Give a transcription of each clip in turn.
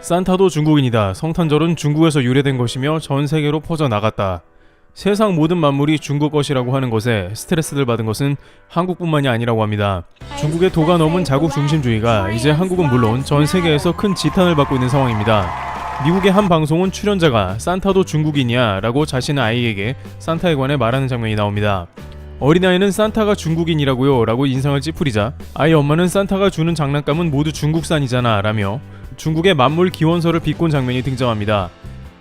산타도 중국인이다. 성탄절은 중국에서 유래된 것이며 전 세계로 퍼져 나갔다. 세상 모든 만물이 중국 것이라고 하는 것에 스트레스를 받은 것은 한국뿐만이 아니라고 합니다. 중국의 도가 넘은 자국 중심주의가 이제 한국은 물론 전 세계에서 큰 지탄을 받고 있는 상황입니다. 미국의 한 방송은 출연자가 산타도 중국인이야 라고 자신의 아이에게 산타에 관해 말하는 장면이 나옵니다. 어린아이는 산타가 중국인이라고요 라고 인상을 찌푸리자 아이 엄마는 산타가 주는 장난감은 모두 중국산이잖아 라며 중국의 만물 기원서를 비꼰 장면이 등장합니다.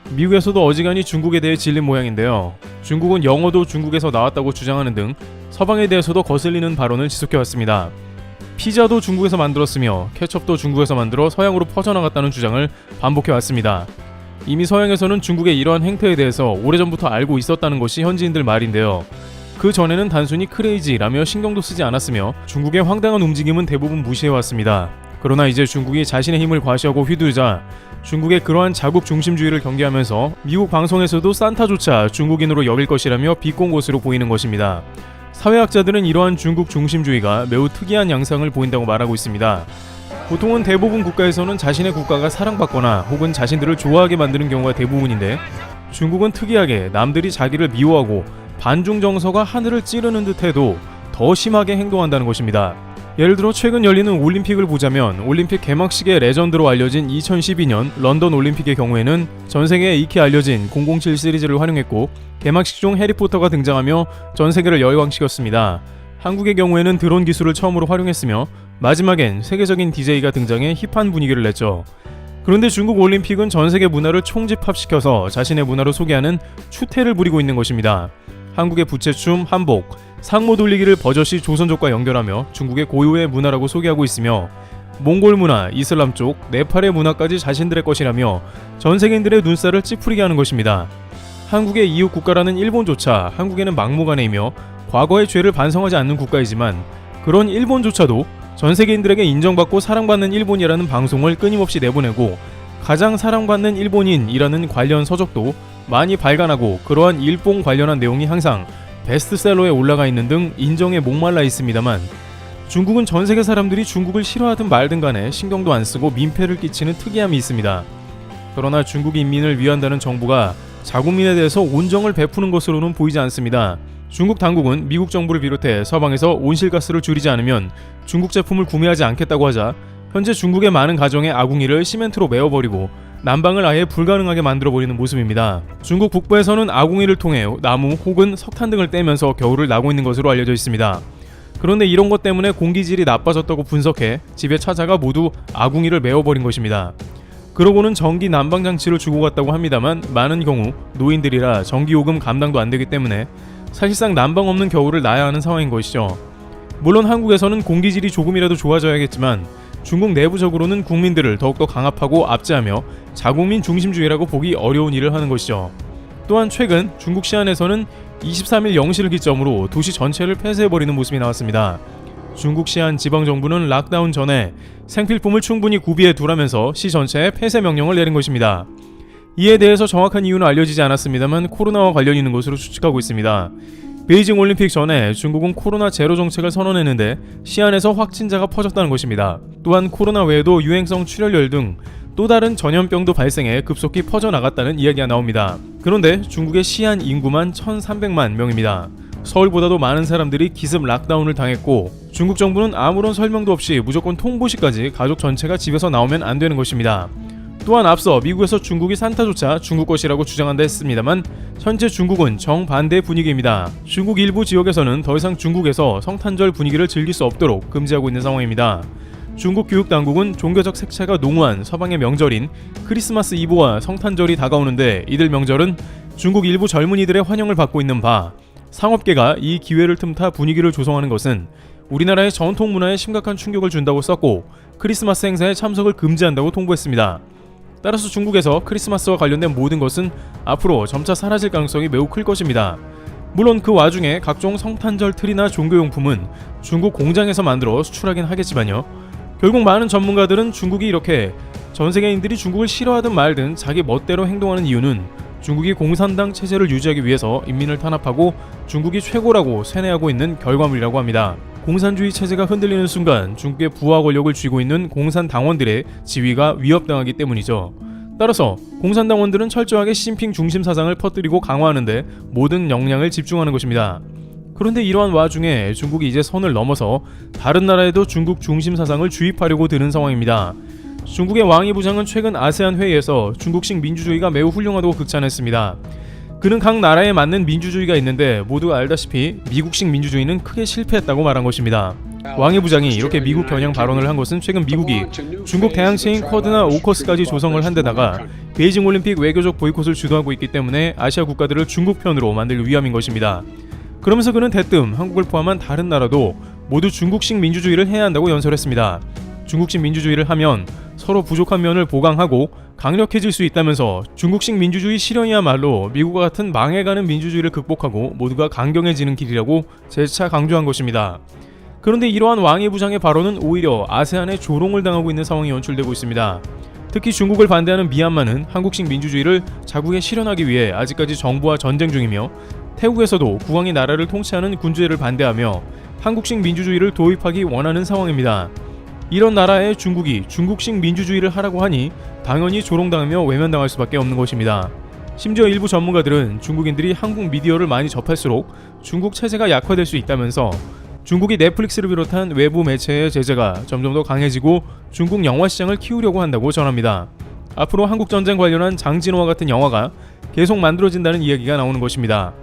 미국에서도 어지간히 중국에 대해 질린 모양인데요. 중국은 영어도 중국에서 나왔다고 주장하는 등 서방에 대해서도 거슬리는 발언을 지속해왔습니다. 피자도 중국에서 만들었으며 케첩도 중국에서 만들어 서양으로 퍼져나갔다는 주장을 반복해왔습니다. 이미 서양에서는 중국의 이러한 행태에 대해서 오래전부터 알고 있었다는 것이 현지인들 말인데요. 그 전에는 단순히 크레이지라며 신경도 쓰지 않았으며 중국의 황당한 움직임은 대부분 무시해왔습니다. 그러나 이제 중국이 자신의 힘을 과시하고 휘두르자 중국의 그러한 자국 중심주의를 경계하면서 미국 방송에서도 산타조차 중국인으로 여길 것이라며 비꼰 것으로 보이는 것입니다. 사회학자들은 이러한 중국 중심주의가 매우 특이한 양상을 보인다고 말하고 있습니다. 보통은 대부분 국가에서는 자신의 국가가 사랑받거나 혹은 자신들을 좋아하게 만드는 경우가 대부분인데 중국은 특이하게 남들이 자기를 미워하고 반중 정서가 하늘을 찌르는 듯해도 더 심하게 행동한다는 것입니다. 예를 들어 최근 열리는 올림픽을 보자면 올림픽 개막식의 레전드로 알려진 2012년 런던 올림픽의 경우에는 전 세계에 익히 알려진 007 시리즈를 활용했고 개막식 중 해리포터가 등장하며 전 세계를 열광시켰습니다. 한국의 경우에는 드론 기술을 처음으로 활용했으며 마지막엔 세계적인 DJ가 등장해 힙한 분위기를 냈죠. 그런데 중국 올림픽은 전 세계 문화를 총집합시켜서 자신의 문화로 소개하는 추태를 부리고 있는 것입니다. 한국의 부채춤, 한복, 상모 돌리기를 버젓이 조선족과 연결하며 중국의 고유의 문화라고 소개하고 있으며 몽골 문화, 이슬람 쪽, 네팔의 문화까지 자신들의 것이라며 전 세계인들의 눈살을 찌푸리게 하는 것입니다. 한국의 이웃 국가라는 일본조차 한국에는 막무가내이며 과거의 죄를 반성하지 않는 국가이지만 그런 일본조차도 전 세계인들에게 인정받고 사랑받는 일본이라는 방송을 끊임없이 내보내고 가장 사랑받는 일본인이라는 관련 서적도 많이 발간하고 그러한 일본 관련한 내용이 항상 베스트셀러에 올라가 있는 등 인정에 목말라 있습니다만 중국은 전 세계 사람들이 중국을 싫어하든 말든 간에 신경도 안 쓰고 민폐를 끼치는 특이함이 있습니다. 그러나 중국 인민을 위한다는 정부가 자국민에 대해서 온정을 베푸는 것으로는 보이지 않습니다. 중국 당국은 미국 정부를 비롯해 서방에서 온실가스를 줄이지 않으면 중국 제품을 구매하지 않겠다고 하자 현재 중국의 많은 가정의 아궁이를 시멘트로 메워버리고 난방을 아예 불가능하게 만들어 버리는 모습입니다. 중국 북부에서는 아궁이를 통해 나무 혹은 석탄 등을 떼면서 겨울을 나고 있는 것으로 알려져 있습니다. 그런데 이런 것 때문에 공기질이 나빠졌다고 분석해 집에 찾아가 모두 아궁이를 메워버린 것입니다. 그러고는 전기 난방 장치를 주고 갔다고 합니다만 많은 경우 노인들이라 전기 요금 감당도 안 되기 때문에 사실상 난방 없는 겨울을 나야 하는 상황인 것이죠. 물론 한국에서는 공기질이 조금이라도 좋아져야겠지만 중국 내부적으로는 국민들을 더욱더 강압하고 압제하며 자국민 중심주의라고 보기 어려운 일을 하는 것이죠. 또한 최근 중국 시안에서는 23일 0시를 기점으로 도시 전체를 폐쇄해버리는 모습이 나왔습니다. 중국 시안 지방정부는 락다운 전에 생필품을 충분히 구비해 두라면서 시 전체에 폐쇄 명령을 내린 것입니다. 이에 대해서 정확한 이유는 알려지지 않았습니다만 코로나와 관련 있는 것으로 추측하고 있습니다. 베이징 올림픽 전에 중국은 코로나 제로 정책을 선언했는데 시안에서 확진자가 퍼졌다는 것입니다. 또한 코로나 외에도 유행성 출혈열 등 또 다른 전염병도 발생해 급속히 퍼져나갔다는 이야기가 나옵니다. 그런데 중국의 시안 인구만 1,300만 명입니다. 서울보다도 많은 사람들이 기습 락다운을 당했고 중국 정부는 아무런 설명도 없이 무조건 통보시까지 가족 전체가 집에서 나오면 안 되는 것입니다. 또한 앞서 미국에서 중국이 산타조차 중국 것이라고 주장한다 했습니다만 현재 중국은 정반대 분위기입니다. 중국 일부 지역에서는 더 이상 중국에서 성탄절 분위기를 즐길 수 없도록 금지하고 있는 상황입니다. 중국 교육 당국은 종교적 색채가 농후한 서방의 명절인 크리스마스 이브와 성탄절이 다가오는데 이들 명절은 중국 일부 젊은이들의 환영을 받고 있는 바 상업계가 이 기회를 틈타 분위기를 조성하는 것은 우리나라의 전통 문화에 심각한 충격을 준다고 썼고 크리스마스 행사에 참석을 금지한다고 통보했습니다. 따라서 중국에서 크리스마스와 관련된 모든 것은 앞으로 점차 사라질 가능성이 매우 클 것입니다. 물론 그 와중에 각종 성탄절 트리나 종교용품은 중국 공장에서 만들어 수출하긴 하겠지만요. 결국 많은 전문가들은 중국이 이렇게 전 세계인들이 중국을 싫어하든 말든 자기 멋대로 행동하는 이유는 중국이 공산당 체제를 유지하기 위해서 인민을 탄압하고 중국이 최고라고 세뇌하고 있는 결과물이라고 합니다. 공산주의 체제가 흔들리는 순간 중국의 부하 권력을 쥐고 있는 공산 당원들의 지위가 위협당하기 때문이죠. 따라서 공산당원들은 철저하게 시진핑 중심 사상을 퍼뜨리고 강화하는데 모든 역량을 집중하는 것입니다. 그런데 이러한 와중에 중국이 이제 선을 넘어서 다른 나라에도 중국 중심 사상을 주입하려고 드는 상황입니다. 중국의 왕이 부장은 최근 아세안 회의에서 중국식 민주주의가 매우 훌륭하다고 극찬했습니다. 그는 각 나라에 맞는 민주주의가 있는데 모두 알다시피 미국식 민주주의는 크게 실패했다고 말한 것입니다. 왕이 부장이 이렇게 미국 겨냥 발언을 한 것은 최근 미국이 중국 대항체인 쿼드나 오커스까지 조성을 한 데다가 베이징 올림픽 외교적 보이콧을 주도하고 있기 때문에 아시아 국가들을 중국 편으로 만들 위함인 것입니다. 그러면서 그는 대뜸 한국을 포함한 다른 나라도 모두 중국식 민주주의를 해야 한다고 연설했습니다. 중국식 민주주의를 하면 서로 부족한 면을 보강하고 강력해질 수 있다면서 중국식 민주주의 실현이야말로 미국과 같은 망해가는 민주주의를 극복하고 모두가 강경해지는 길이라고 재차 강조한 것입니다. 그런데 이러한 왕의 부장의 발언은 오히려 아세안에 조롱을 당하고 있는 상황이 연출되고 있습니다. 특히 중국을 반대하는 미얀마는 한국식 민주주의를 자국에 실현하기 위해 아직까지 정부와 전쟁 중이며 태국에서도 국왕이 나라를 통치하는 군주제를 반대하며 한국식 민주주의를 도입하기 원하는 상황입니다. 이런 나라에 중국이 중국식 민주주의를 하라고 하니 당연히 조롱당하며 외면당할 수밖에 없는 것입니다. 심지어 일부 전문가들은 중국인들이 한국 미디어를 많이 접할수록 중국 체제가 약화될 수 있다면서 중국이 넷플릭스를 비롯한 외부 매체의 제재가 점점 더 강해지고 중국 영화 시장을 키우려고 한다고 전합니다. 앞으로 한국 전쟁 관련한 장진호와 같은 영화가 계속 만들어진다는 이야기가 나오는 것입니다.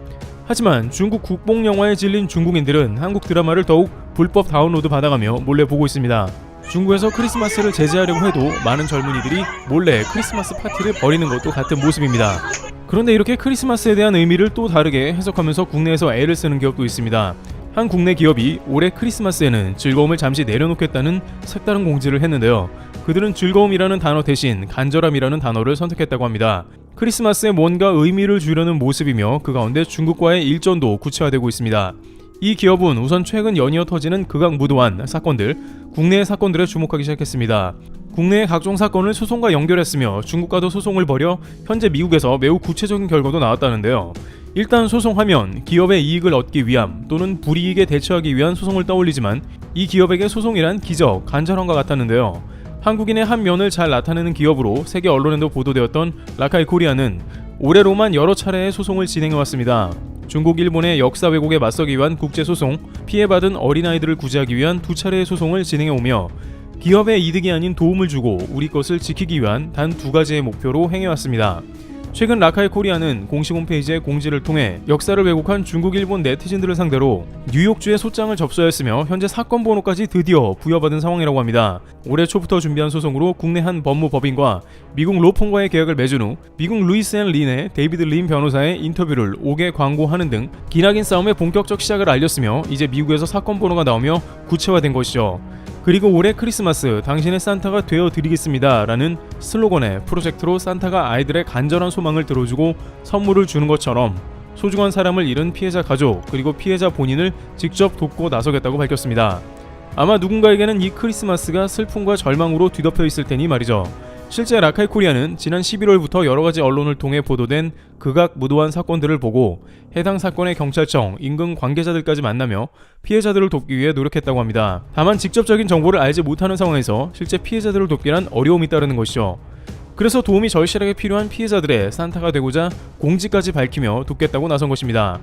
하지만 중국 국뽕 영화에 질린 중국인들은 한국 드라마를 더욱 불법 다운로드 받아가며 몰래 보고 있습니다. 중국에서 크리스마스를 제재하려고 해도 많은 젊은이들이 몰래 크리스마스 파티를 벌이는 것도 같은 모습입니다. 그런데 이렇게 크리스마스에 대한 의미를 또 다르게 해석하면서 국내에서 애를 쓰는 기업도 있습니다. 한 국내 기업이 올해 크리스마스에는 즐거움을 잠시 내려놓겠다는 색다른 공지를 했는데요. 그들은 즐거움이라는 단어 대신 간절함이라는 단어를 선택했다고 합니다. 크리스마스에 뭔가 의미를 주려는 모습이며 그 가운데 중국과의 일전도 구체화되고 있습니다. 이 기업은 우선 최근 연이어 터지는 극악무도한 사건들, 국내의 사건들에 주목하기 시작했습니다. 국내의 각종 사건을 소송과 연결했으며 중국과도 소송을 벌여 현재 미국에서 매우 구체적인 결과도 나왔다는데요. 일단 소송하면 기업의 이익을 얻기 위함 또는 불이익에 대처하기 위한 소송을 떠올리지만 이 기업에게 소송이란 기적, 간절함과 같았는데요. 한국인의 한 면을 잘 나타내는 기업으로 세계 언론에도 보도되었던 라카이 코리아는 올해 로만 여러 차례의 소송을 진행해왔습니다. 중국, 일본의 역사 왜곡에 맞서기 위한 국제 소송, 피해받은 어린아이들을 구제하기 위한 두 차례의 소송을 진행해 오며 기업의 이득이 아닌 도움을 주고 우리 것을 지키기 위한 단 두 가지의 목표로 행해왔습니다. 최근 라카이 코리아는 공식 홈페이지에 공지를 통해 역사를 왜곡한 중국 일본 네티즌들을 상대로 뉴욕주에 소장을 접수하였으며 현재 사건 번호까지 드디어 부여받은 상황이라고 합니다. 올해 초부터 준비한 소송으로 국내 한 법무법인과 미국 로펌과의 계약을 맺은 후 미국 루이스 앤 린의 데이비드 린 변호사의 인터뷰를 5개 광고하는 등 기나긴 싸움의 본격적 시작을 알렸으며 이제 미국에서 사건 번호가 나오며 구체화된 것이죠. 그리고 올해 크리스마스 당신의 산타가 되어 드리겠습니다 라는 슬로건의 프로젝트로 산타가 아이들의 간절한 소망을 들어주고 선물을 주는 것처럼 소중한 사람을 잃은 피해자 가족 그리고 피해자 본인을 직접 돕고 나서겠다고 밝혔습니다. 아마 누군가에게는 이 크리스마스가 슬픔과 절망으로 뒤덮여 있을 테니 말이죠. 실제 라카이 코리아는 지난 11월부터 여러 가지 언론을 통해 보도된 극악 무도한 사건들을 보고 해당 사건의 경찰청, 인근 관계자들까지 만나며 피해자들을 돕기 위해 노력했다고 합니다. 다만 직접적인 정보를 알지 못하는 상황에서 실제 피해자들을 돕기란 어려움이 따르는 것이죠. 그래서 도움이 절실하게 필요한 피해자들의 산타가 되고자 공지까지 밝히며 돕겠다고 나선 것입니다.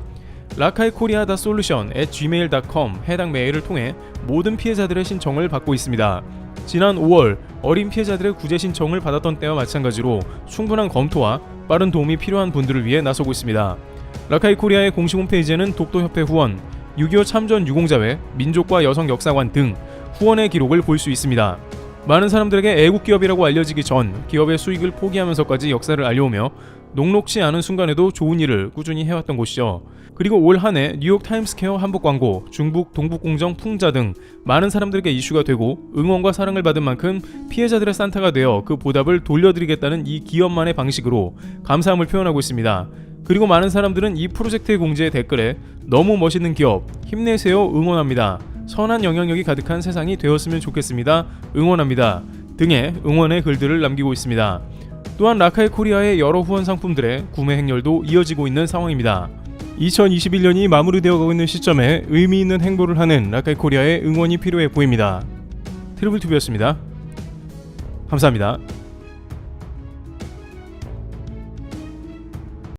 라카이 코리아 다 솔루션 at gmail.com 해당 메일을 통해 모든 피해자들의 신청을 받고 있습니다. 지난 5월 어린 피해자들의 구제 신청을 받았던 때와 마찬가지로 충분한 검토와 빠른 도움이 필요한 분들을 위해 나서고 있습니다. 라카이 코리아의 공식 홈페이지에는 독도협회 후원, 6.25 참전 유공자회, 민족과 여성 역사관 등 후원의 기록을 볼 수 있습니다. 많은 사람들에게 애국 기업이라고 알려지기 전 기업의 수익을 포기하면서까지 역사를 알려오며 녹록치 않은 순간에도 좋은 일을 꾸준히 해왔던 곳이죠. 그리고 올 한해 뉴욕 타임스퀘어 한복 광고, 중북 동북공정 풍자 등 많은 사람들에게 이슈가 되고 응원과 사랑을 받은 만큼 피해자들의 산타가 되어 그 보답을 돌려드리겠다는 이 기업만의 방식으로 감사함을 표현하고 있습니다. 그리고 많은 사람들은 이 프로젝트의 공지의 댓글에 너무 멋있는 기업, 힘내세요, 응원합니다. 선한 영향력이 가득한 세상이 되었으면 좋겠습니다. 응원합니다. 등의 응원의 글들을 남기고 있습니다. 또한 라카이 코리아의 여러 후원 상품들의 구매 행렬도 이어지고 있는 상황입니다. 2021년이 마무리되어 가고 있는 시점에 의미 있는 행보를 하는 라카이 코리아의 응원이 필요해 보입니다. 트리블 투비였습니다. 감사합니다.